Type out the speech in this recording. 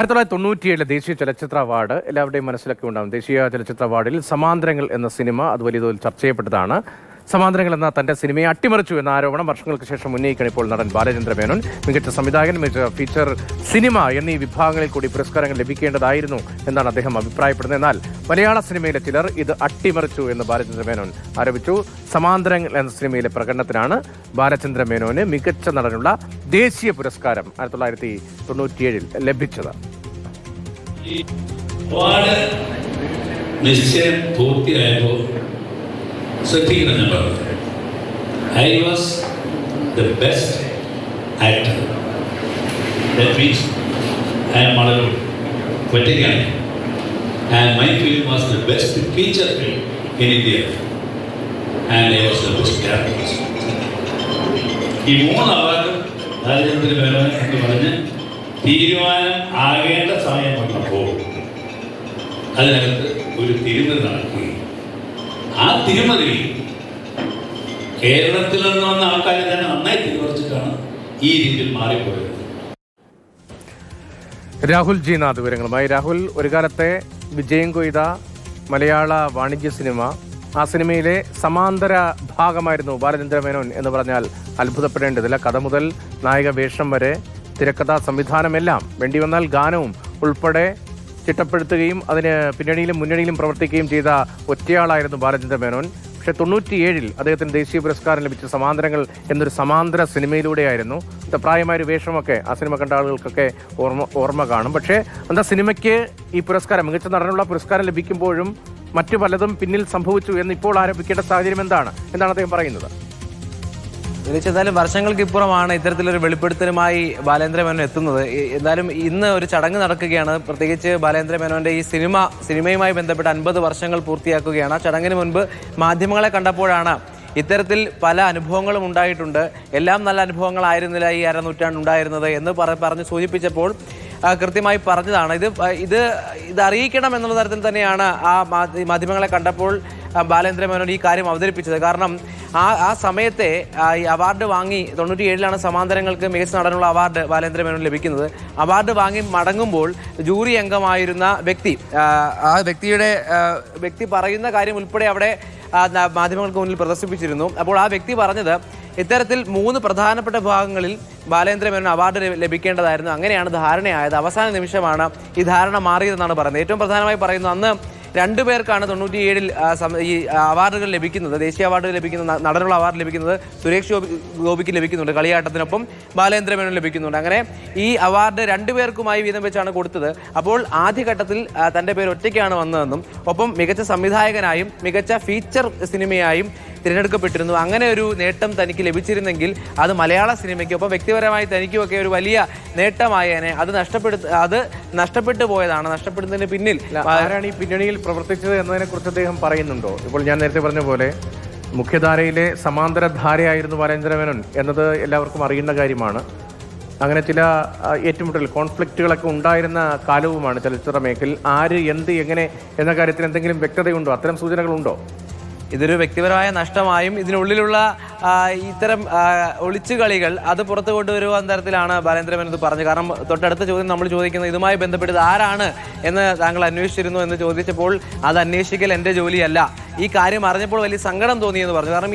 ആയിരത്തി തൊള്ളായിരത്തി തൊണ്ണൂറ്റിയേഴിലെ ദേശീയ ചലച്ചിത്ര അവാർഡ് എല്ലാവരുടെയും മനസ്സിലൊക്കെ ഉണ്ടാകും ദേശീയ ചലച്ചിത്ര അവാർഡിൽ സമാന്തരങ്ങൾ എന്ന സിനിമ അത് വലിയ തോതിൽ ചർച്ച ചെയ്യപ്പെട്ടതാണ്. സമാന്തരങ്ങൾ എന്ന തന്റെ സിനിമയെ അട്ടിമറിച്ചു എന്ന ആരോപണം വർഷങ്ങൾക്ക് ശേഷം ഉന്നയിക്കണം ഇപ്പോൾ നടൻ ബാലചന്ദ്ര മേനോൻ മികച്ച സംവിധായകൻ മികച്ച ഫീച്ചർ സിനിമ എന്നീ വിഭാഗങ്ങളിൽ കൂടി പുരസ്കാരങ്ങൾ ലഭിക്കേണ്ടതായിരുന്നു എന്നാണ് അദ്ദേഹം അഭിപ്രായപ്പെടുന്നത്. എന്നാൽ മലയാള സിനിമയിലെ ചിലർ ഇത് അട്ടിമറിച്ചു എന്ന് ബാലചന്ദ്ര മേനോൻ ആരോപിച്ചു. സമാന്തരങ്ങൾ എന്ന സിനിമയിലെ പ്രകടനത്തിനാണ് ബാലചന്ദ്ര മേനോന് മികച്ച നടനുള്ള ദേശീയ പുരസ്കാരം ആയിരത്തി തൊള്ളായിരത്തി തൊണ്ണൂറ്റിയേഴിൽ ലഭിച്ചത്. നിശ്ചയം പൂർത്തിയായപ്പോൾ ശ്രദ്ധിക്കണം ഞാൻ പറഞ്ഞു. I was the best actor that means I am വളരെ ഒറ്റയ്ക്കാണ് and my film was the best feature film in India and I was the best character ഈ മൂന്ന് അവാർഡും രാജേന്ദ്ര മേനോൻ എന്ന് പറഞ്ഞ് തീരുമാനം ആകേണ്ട സമയം വന്നപ്പോൾ അതിനകത്ത് ഒരു തിരുമതി നടക്കുകയും തിരുമതി കേരളത്തിൽ നിന്ന് വന്ന ആൾക്കാർ തന്നെ നന്നായി തിരിമറിച്ചിട്ടാണ് ഈ രീതിയിൽ മാറിപ്പോയത്. രാഹുൽ ജി നാഥ് വിവരങ്ങളുമായി. രാഹുൽ ഒരു കാലത്തെ വിജയം കൊയ്ത മലയാള വാണിജ്യ സിനിമ. ആ സിനിമയിലെ സമാന്തര ഭാഗമായിരുന്നു ബാലചന്ദ്ര മേനോൻ എന്ന് പറഞ്ഞാൽ അത്ഭുതപ്പെടേണ്ടതില്ല കഥ മുതൽ നായക വേഷം വരെ തിരക്കഥാ സംവിധാനമെല്ലാം വേണ്ടി വന്നാൽ ഗാനവും ഉൾപ്പെടെ ചിട്ടപ്പെടുത്തുകയും അതിന് പിന്നണിയിലും മുന്നണിയിലും പ്രവർത്തിക്കുകയും ചെയ്ത ഒറ്റയാളായിരുന്നു ബാലചന്ദ്ര മേനോൻ. പക്ഷേ തൊണ്ണൂറ്റിയേഴിൽ അദ്ദേഹത്തിന് ദേശീയ പുരസ്കാരം ലഭിച്ച സമാന്തരങ്ങൾ എന്നൊരു സമാന്തര സിനിമയിലൂടെയായിരുന്നു. ഇത് പ്രായമായ ഒരു വേഷമൊക്കെ ആ സിനിമ കണ്ട ആളുകൾക്കൊക്കെ ഓർമ്മ ഓർമ്മ കാണും. പക്ഷേ എന്താ സിനിമയ്ക്ക് ഈ പുരസ്കാരം മികച്ച നടനുള്ള പുരസ്കാരം ലഭിക്കുമ്പോഴും മറ്റു പലതും പിന്നിൽ സംഭവിച്ചു എന്ന് ഇപ്പോൾ ആരോപിക്കേണ്ട സാഹചര്യം എന്താണ്? എന്താണ് അദ്ദേഹം പറയുന്നത്? തീർച്ചയായും വർഷങ്ങൾക്ക് ഇപ്പുറമാണ് ഇത്തരത്തിലൊരു വെളിപ്പെടുത്തലുമായി ബാലേന്ദ്ര മേനോൻ എത്തുന്നത്. എന്തായാലും ഇന്ന് ഒരു ചടങ്ങ് നടക്കുകയാണ്. പ്രത്യേകിച്ച് ബാലേന്ദ്ര മേനോന്റെ ഈ സിനിമ സിനിമയുമായി ബന്ധപ്പെട്ട് അൻപത് വർഷങ്ങൾ പൂർത്തിയാക്കുകയാണ്. ചടങ്ങിന് മുൻപ് മാധ്യമങ്ങളെ കണ്ടപ്പോഴാണ് ഇത്തരത്തിൽ പല അനുഭവങ്ങളും ഉണ്ടായിട്ടുണ്ട്. എല്ലാം നല്ല അനുഭവങ്ങളായിരുന്നില്ല ഈ അരനൂറ്റാണ്ട് ഉണ്ടായിരുന്നത് എന്ന് പറ പറഞ്ഞ് സൂചിപ്പിച്ചപ്പോൾ കൃത്യമായി പറഞ്ഞതാണ്. ഇത് ഇത് ഇത് അറിയിക്കണം എന്നുള്ള തരത്തിൽ തന്നെയാണ് ആ മാധ്യമങ്ങളെ കണ്ടപ്പോൾ ബാലേന്ദ്ര മേനോൻ ഈ കാര്യം അവതരിപ്പിച്ചത്. കാരണം ആ ആ സമയത്തെ ഈ അവാർഡ് വാങ്ങി തൊണ്ണൂറ്റി ഏഴിലാണ് സമാന്തരങ്ങൾക്ക് മികച്ച നടനുള്ള അവാർഡ് ബാലേന്ദ്ര മേനോൻ ലഭിക്കുന്നത്. അവാർഡ് വാങ്ങി മടങ്ങുമ്പോൾ ജൂറി അംഗമായിരുന്ന വ്യക്തി ആ, വ്യക്തിയുടെ വ്യക്തി പറയുന്ന കാര്യം ഉൾപ്പെടെ അവിടെ മാധ്യമങ്ങൾക്ക് മുന്നിൽ പ്രദർശിപ്പിച്ചിരുന്നു. അപ്പോൾ ആ വ്യക്തി പറഞ്ഞത് ഇത്തരത്തിൽ മൂന്ന് പ്രധാനപ്പെട്ട ഭാഗങ്ങളിൽ ബാലേന്ദ്ര മേനോൻ അവാർഡ് ലഭിക്കേണ്ടതായിരുന്നു. അങ്ങനെയാണ് ധാരണയായത്. അവസാന നിമിഷമാണ് ഈ ധാരണ മാറിയതെന്നാണ് പറയുന്നത്. ഏറ്റവും പ്രധാനമായി പറയുന്നത് അന്ന് രണ്ടു പേർക്കാണ് തൊണ്ണൂറ്റിയേഴിൽ ഈ അവാർഡുകൾ ലഭിക്കുന്നത് ദേശീയ അവാർഡ് ലഭിക്കുന്ന നടനുള്ള അവാർഡ് ലഭിക്കുന്നത് സുരേഷ് ഗോപി ഗോപിക്ക് ലഭിക്കുന്നുണ്ട് കളിയാട്ടത്തിനൊപ്പം ബാലേന്ദ്ര മേനോൻ ലഭിക്കുന്നുണ്ട്. അങ്ങനെ ഈ അവാർഡ് രണ്ടുപേർക്കുമായി വീതം വെച്ചാണ് കൊടുത്തത്. അപ്പോൾ ആദ്യഘട്ടത്തിൽ തന്റെ പേര് ഒറ്റയ്ക്കാണ് വന്നതെന്നും ഒപ്പം മികച്ച സംവിധായകനായും മികച്ച ഫീച്ചർ സിനിമയായും തിരഞ്ഞെടുക്കപ്പെട്ടിരുന്നു. അങ്ങനെ ഒരു നേട്ടം തനിക്ക് ലഭിച്ചിരുന്നെങ്കിൽ അത് മലയാള സിനിമയ്ക്ക് ഒപ്പം വ്യക്തിപരമായി തനിക്കുമൊക്കെ ഒരു വലിയ നേട്ടമായേനെ. അത് നഷ്ടപ്പെടുത്ത അത് നഷ്ടപ്പെട്ടു പോയതാണ്. നഷ്ടപ്പെടുന്നതിന് പിന്നിൽ ആരാണ് ഈ പിന്നണിയിൽ പ്രവർത്തിച്ചത് എന്നതിനെ കുറിച്ച് അദ്ദേഹം പറയുന്നുണ്ടോ? ഇപ്പോൾ ഞാൻ നേരത്തെ പറഞ്ഞ പോലെ മുഖ്യധാരയിലെ സമാന്തര ധാരയായിരുന്നു ബാലേന്ദ്ര മേനോൻ എന്നത് എല്ലാവർക്കും അറിയുന്ന കാര്യമാണ്. അങ്ങനെ ചില ഏറ്റുമുട്ടൽ കോൺഫ്ലിക്റ്റുകളൊക്കെ ഉണ്ടായിരുന്ന കാലവുമാണ് ചലച്ചിത്ര മേഖലയിൽ. ആര് എന്ത് എങ്ങനെ എന്ന കാര്യത്തിൽ എന്തെങ്കിലും വ്യക്തതയുണ്ടോ? അത്തരം സൂചനകളുണ്ടോ? ഇതൊരു വ്യക്തിപരമായ നഷ്ടമായും ഇതിനുള്ളിലുള്ള ഇത്തരം ഒളിച്ചു കളികൾ അത് പുറത്തു കൊണ്ടുവരുവാൻ തരത്തിലാണ് ബാലേന്ദ്രൻ ഇത് പറഞ്ഞത്. കാരണം തൊട്ടടുത്ത ചോദ്യം നമ്മൾ ചോദിക്കുന്നത് ഇതുമായി ബന്ധപ്പെട്ട് ആരാണ് എന്ന് താങ്കൾ അന്വേഷിച്ചിരുന്നു എന്ന് ചോദിച്ചപ്പോൾ അത് അന്വേഷിക്കൽ എന്റെ ജോലിയല്ല. ഈ കാര്യം അറിഞ്ഞപ്പോൾ വലിയ സങ്കടം തോന്നിയെന്ന് പറഞ്ഞു. കാരണം